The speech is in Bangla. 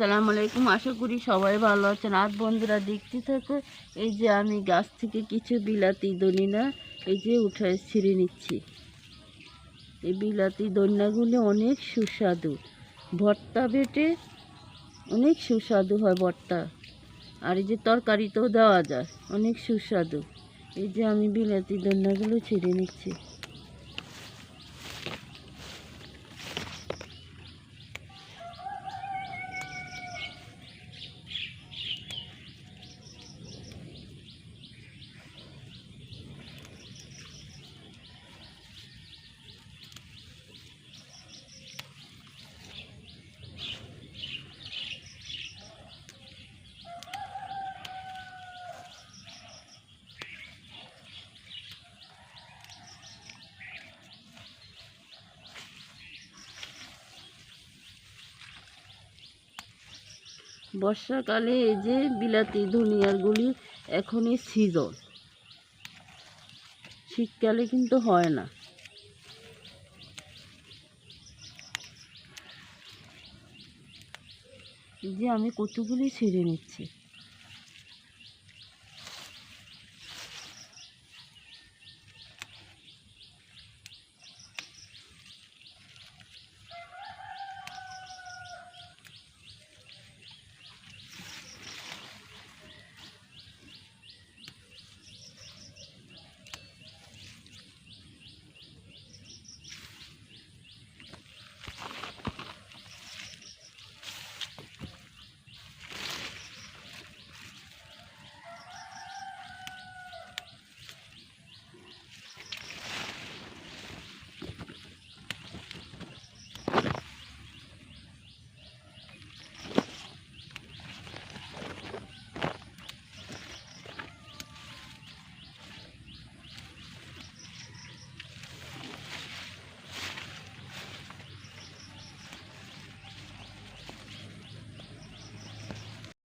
আসসালামু আলাইকুম, আশা করি সবাই ভালো আছেন। আর বন্ধুরা, দেখতে থাকো, এই যে আমি গাছ থেকে কিছু বিলাতি দনিনা, এই যে উঠে ছিঁড়ে নিচ্ছি। এই বিলাতি দনিনাগুলো অনেক সুস্বাদু। ভর্তা বেটে অনেক সুস্বাদু হয় ভর্তা। আর এই যে তরকারিতেও দেওয়া যায়, অনেক সুস্বাদু। এই যে আমি বিলাতি দনিনাগুলো ছিঁড়ে নিচ্ছি। বর্ষাকালে এই যে বিলাতি ধনিয়ারগুলি এখনই সিজন শীতকালে কিন্তু হয় না। যে আমি কতগুলি ছিঁড়ে নিচ্ছি।